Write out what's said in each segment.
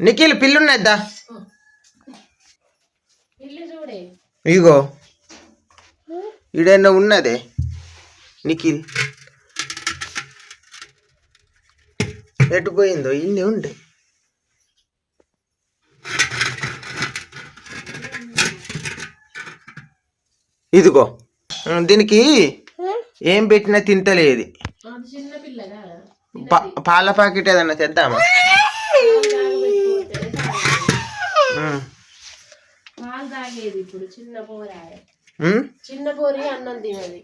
నిఖిల్ పిల్లున్నద్దా? ఇగో. ఈడైనా ఉన్నదే. నిఖిల్. ఎటు పోయిందో? ఇన్ని ఉండే. ఇదిగో. దీనికి ఏం పెట్టినా తింటలేదు. పాల ప్యాకెట్ ఏదన్నా తెద్దామా ఉం. పాలు తాగేది ఇప్పుడు చిన్న పోరాయ? చిన్న పోరి అన్నం తినది.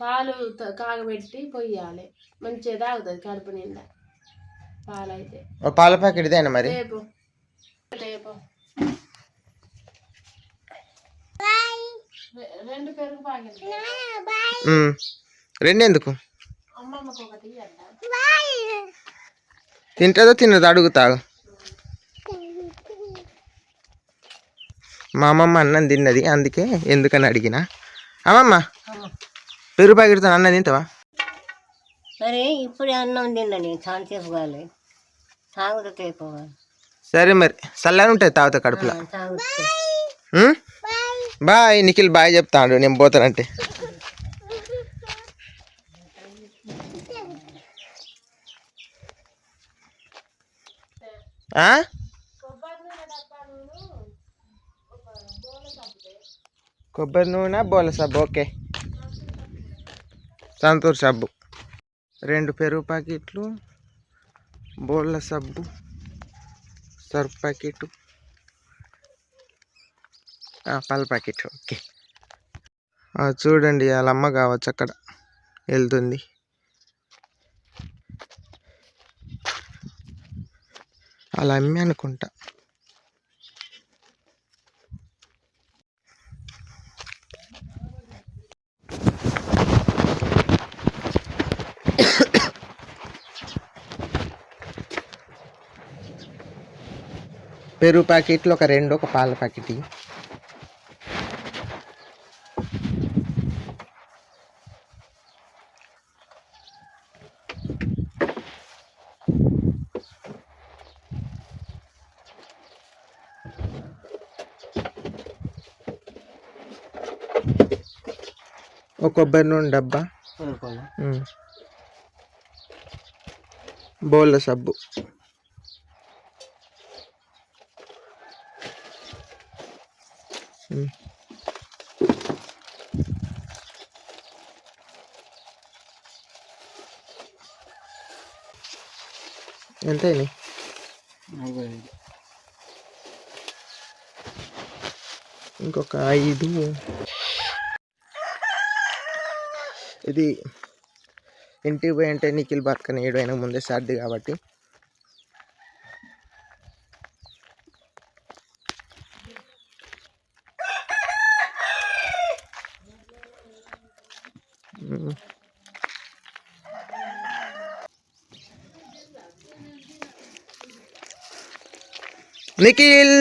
పాలు కాగబెట్టి పొయ్యాలి. మంచిగా తాగుతుంది కడుపు నిండా. పాలైతే. పాల ప్యాకెట్ ఇదేనా మరి? రేపు. రేపు. రెండు పెరుగు అమ్మమ్మకు ఒకటి ఇయ్యద్దా? తింటుందో తినదో అడుగుతాగు మా అమ్మమ్మ అన్నం తిన్నది అందుకే ఎందుకని అడిగిన. అమ్మమ్మ పెరుగు ప్యాకెట్తో అన్నం తింటావా? మరి ఇప్పుడే అన్నం తిన్నా నేను చాలాసేపు కాలే. అయిపోవాలి సరే మరి చల్లగా ఉంటుంది తాగుతా కడుపులో? బాయ్ నిఖిల్ బాయ్ చెప్తాడు నేను పోతానంటే. ఆ? కొబ్బరి నూనె బోల సబ్బు. ఓకే. సంతూర్ సబ్బు. రెండు పెరుగు ప్యాకెట్లు బోళ్ళ సబ్బు సర్ఫ్ ప్యాకెట్. పాల ప్యాకెట్. ఓకే. చూడండి వాళ్ళ అమ్మ కావచ్చు అక్కడ. వెళ్తుంది. అలా అమ్మి అనుకుంటా. పెరుగు ప్యాకెట్లు ఒక రెండు ఒక పాల ప్యాకెట్. ఒక కొబ్బరి నూనె డబ్బా. బోళ్ళ సబ్బు ఎంత అయినాయి ఇంకొక ఐదు ఇది ఇంటికి పోయి అంటే నిఖిల్ బతుకని ఏడు అయినా ముందే సర్ది కాబట్టి నిఖిల్!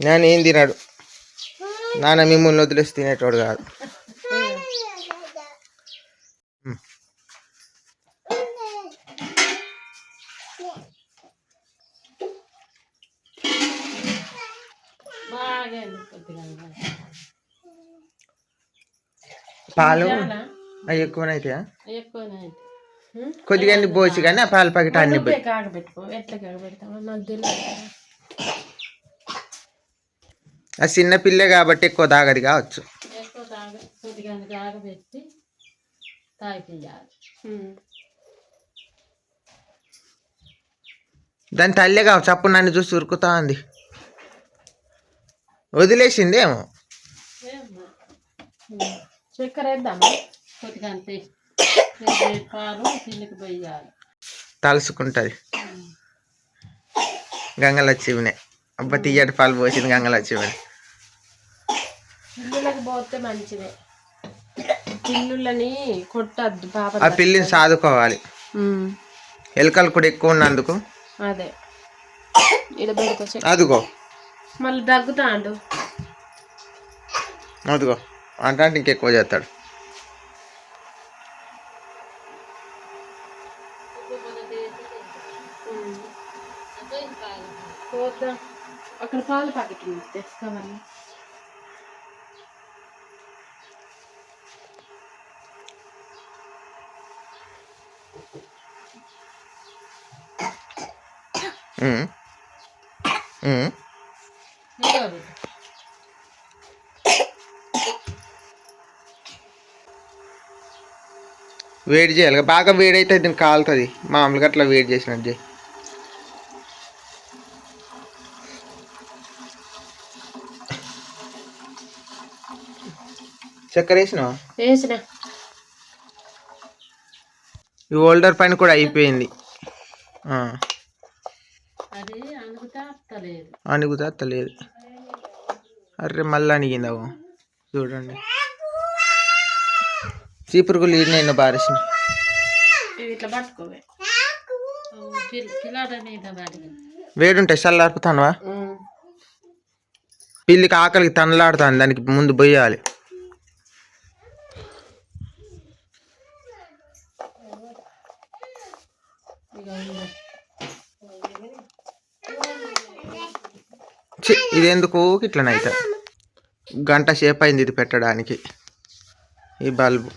నేను ఏం తినాడు నాన్న మిమ్మల్ని వదిలేసి తినేటోడు కాదు. పాలు? అవి ఎక్కువనైతాయా? ఎక్కువనే అయితే కొద్దిగా అన్ని పోసి కానీ ఆ పాల ప్యాకెట్ అన్ని కాగబెట్టుకో? ఎట్లా నాకు తెలియదు. ఆ చిన్న పిల్లే కాబట్టి ఎక్కువ తాగదు కావచ్చు. ఎక్కువ తాగ కొద్దిగా కాగబెట్టి తాగిపియాలి దాని తల్లే కావచ్చు. అప్పుడు నన్ను చూసి ఉరుకుతా ఉంది. వదిలేసింది ఏమో ఏమ్మా? ఉమ్. చక్కెర వేద్దామా కొద్దిగా అంతే. వేడి పాలు తిండికి పోయాలి. తలుసుకుంటుంది. గంగలక్ష్మినే. అబ్బా తీయటి పాలు పోసింది గంగలక్ష్మి పిల్లులకు పోతే మంచిదే. పిల్లులని కొట్టద్దు ఆ పిల్లిని సాదుకోవాలి. ఎలుకలు కూడా ఎక్కువ ఉన్నందుకు. అదే. అదిగో. మళ్ళీ దగ్గుతాండు అదిగో అంటే ఇంకెక్కువ చేస్తాడు అక్కడ పాల ప్యాకెట్ ఉంది తెచ్చుకోవాలి ఉమ్. ఉమ్. వేడి చేయాలి. బాగా వేడి అయితే దీనికి కాలుతుంది. మామూలుగా అట్లా వేడి చేసినట్టు చేయి. చక్కెర వేసినావా? వేసిన. ఈ హోల్డర్ పైన కూడా అయిపోయింది. అత్తలేదు. అణుగుతా తెలియదు అర్రే మళ్ళీ అణిగిందావు చూడండి. చీపురుగులు ఈయన ఎన్నో బారేసిన ఇట్లా పట్టుకోవే. వేడి ఉంటాయి చల్లార్పుతానువా పిల్లికి ఆకలికి తనలాడుతాను దానికి ముందు పోయాలి ఇదెందుకు ఇట్లనైతే గంట సేపు అయింది ఇది పెట్టడానికి. ఈ బల్బు.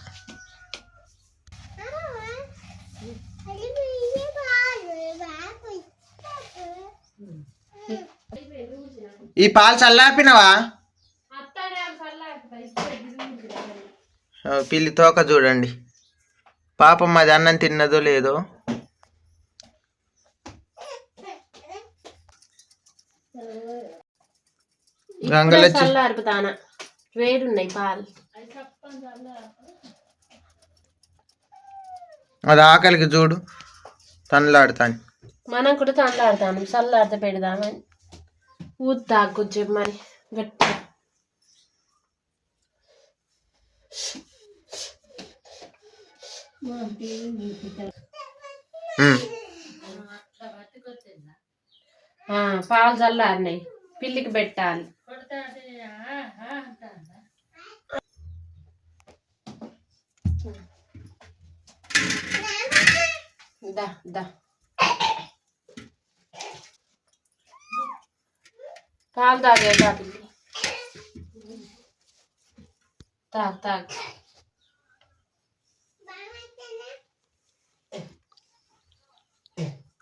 ఈ పాలు చల్లార్పినవా పిల్లి తోక చూడండి. పాపం అది అన్నం తిన్నదో లేదో. చల్లారుపుతానా. పాలు. అది ఆకలికి చూడు. తనలాడుతాను మనం కూడా చల్లారుతాను చల్లారితే పెడదామని. ఊతా కొంచెం మరి గట్టిగా పాలు చల్లారినాయి పిల్లికి పెట్టాలి. దా దా. పాలు తాగే దా తాగు తాగు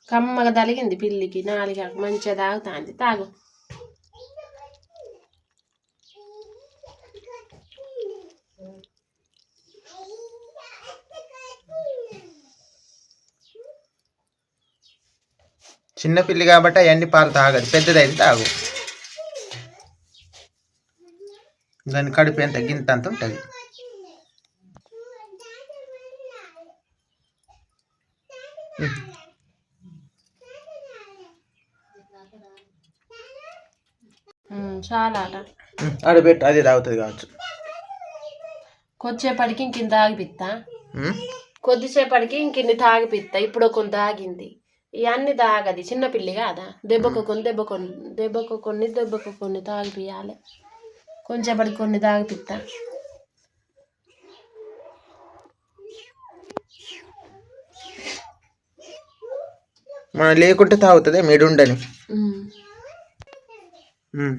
కమ్మగా తలిగింది పిల్లికి నాలుగు మంచిగా తాగుతాంది తాగు చిన్న పిల్లి కాబట్టి అవన్నీ పాలు తాగదు. పెద్దదైతే తాగు. దాని కడుపు ఎంత గింత అంత ఉంటుంది. చాలా ఆడబెట్టు అది తాగుతుంది కావచ్చు. కొద్దిసేపటికి ఇంకింత తాగిపిత్తా ఉమ్? కొద్దిసేపటికి ఇంకిన్ని తాగిపిత్తా ఇప్పుడు కొన్ని తాగింది ఇవన్నీ తాగది. చిన్న పిల్లి కాదా? దెబ్బకు కొన్ని దెబ్బ కొన్ని దెబ్బకు కొన్ని దెబ్బకు కొన్ని తాగిపియాలి. కొంచెంసేపటికి కొన్ని తాగిపిత్తా మనం లేకుంటే తాగుతుంది మెడుండని. ఉమ్. ఉమ్.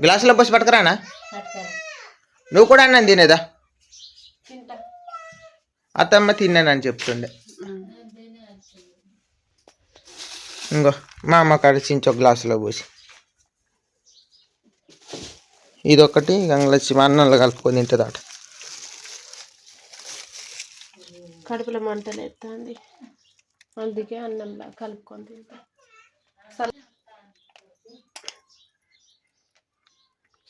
గ్లాసులో పోసి పట్టుకురానా? నువ్వు కూడా అన్నం తినేదా? అత్తమ్మ తిన్నానని చెప్తుండే. ఇంకో మా అమ్మ కాడ చించో గ్లాసులో పోసి. ఇదొకటి గంగలచ్చి మా అన్నంలో కలుపుకొని తింటుంది అట కడుపులో మంటలు ఎత్తాంది అందుకే అన్నంలో కలుపుకొని తింటా.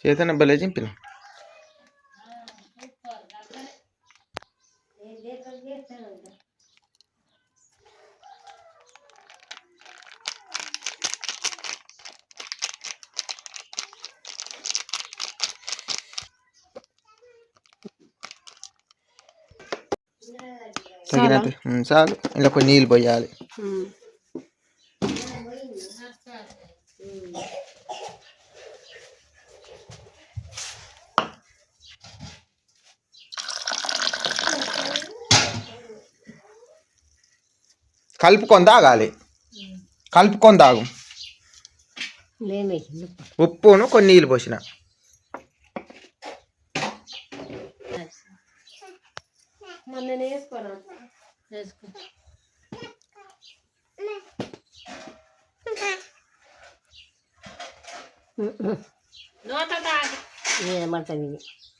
చేతన భలే చింపిన? చాలు ఇలా కొన్ని నీళ్ళు పోయాలి కలుపుకొని తాగాలి కలుపుకొని తాగు ఉప్పును కొన్ని నీళ్ళు పోసిన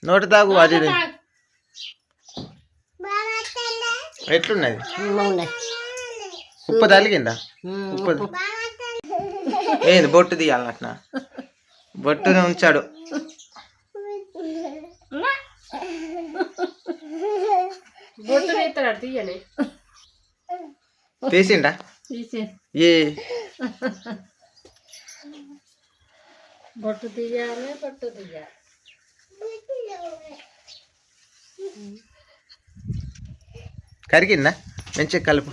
నోట తాగు. అది. ఎట్లున్నది? ఉప్పు తలిగిందా? ఉప్పు ఏంది బొట్టు తీయాలన్నట్న బొట్టుని ఉంచాడు. తీసిండా? తీసే ఏ? బొట్టు తీయాలి బొట్టు తీయాలి. కరిగిందా? మంచి కలుపు.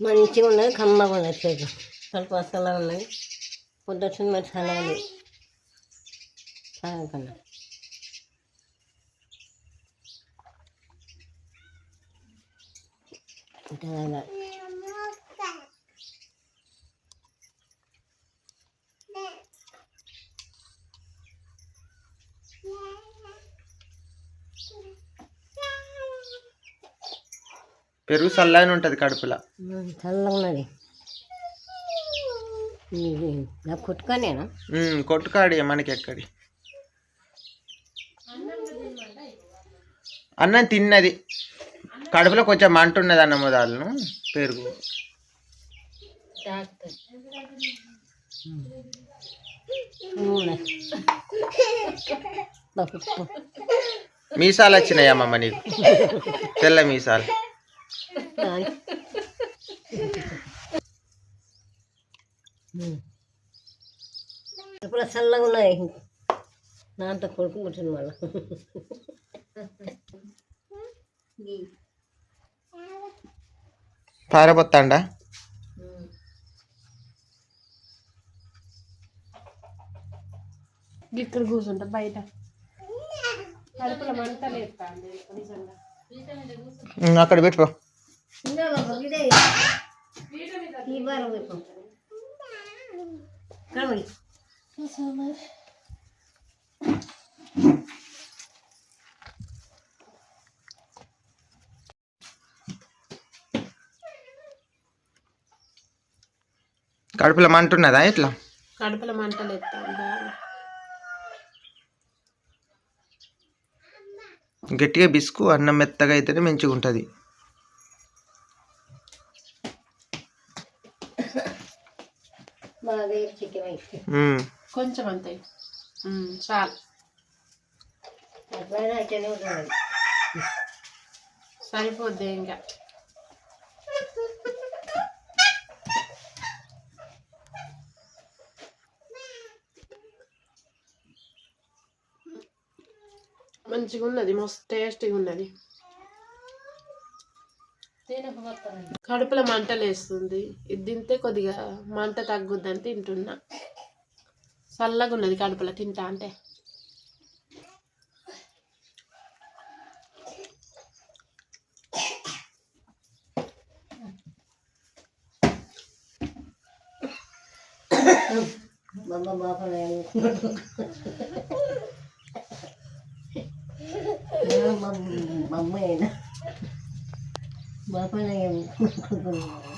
మంచిగా ఉన్నది కమ్మగా ఉన్నాయి చేదు తలుపు అసలు ఉన్నాయి పొద్దు వచ్చింది మరి చల్లగా లేదు ఇంకా తాగాలి. పెరుగు చల్లగానే ఉంటుంది కడుపులో. చల్లగా నాకు కుట్టుకొనేనా? కొట్టుకాడి మనకి ఎక్కడి. అన్నం తిన్నది. కడుపులో కొంచెం మంట ఉన్నది అన్నమదాలను పెరుగు. మీసాలు వచ్చినాయా అమ్మమ్మ నీకు? తెల్ల మీసాలు. ఇప్పుడు చల్లగా ఉన్నాయి. దాంతో కొడుకు మళ్ళీ. పారబొత్తాండా? ఇక్కడ కూర్చుంటా బయట. అక్కడ పెట్టుకో ఇదే. కడుపులో మంట ఉన్నదా ఇట్లా? కడుపులో మంట లేస్తా బాగా గట్టిగా బిస్కు అన్నం మెత్తగా అయితేనే మంచిగా ఉంటుంది. కొంచెం అంతే. చాలు. సరిపోద్ది ఇంకా. మంచిగా ఉన్నది మస్తు టేస్టీగా ఉన్నది. కడుపులో మంట లేస్తుంది. ఇది తింటే కొద్దిగా మంట తగ్గుద్దని తింటున్నా. చల్లగా ఉన్నది కడుపులో తింటా అంటే. Pero mam mamuin. Bapa na yung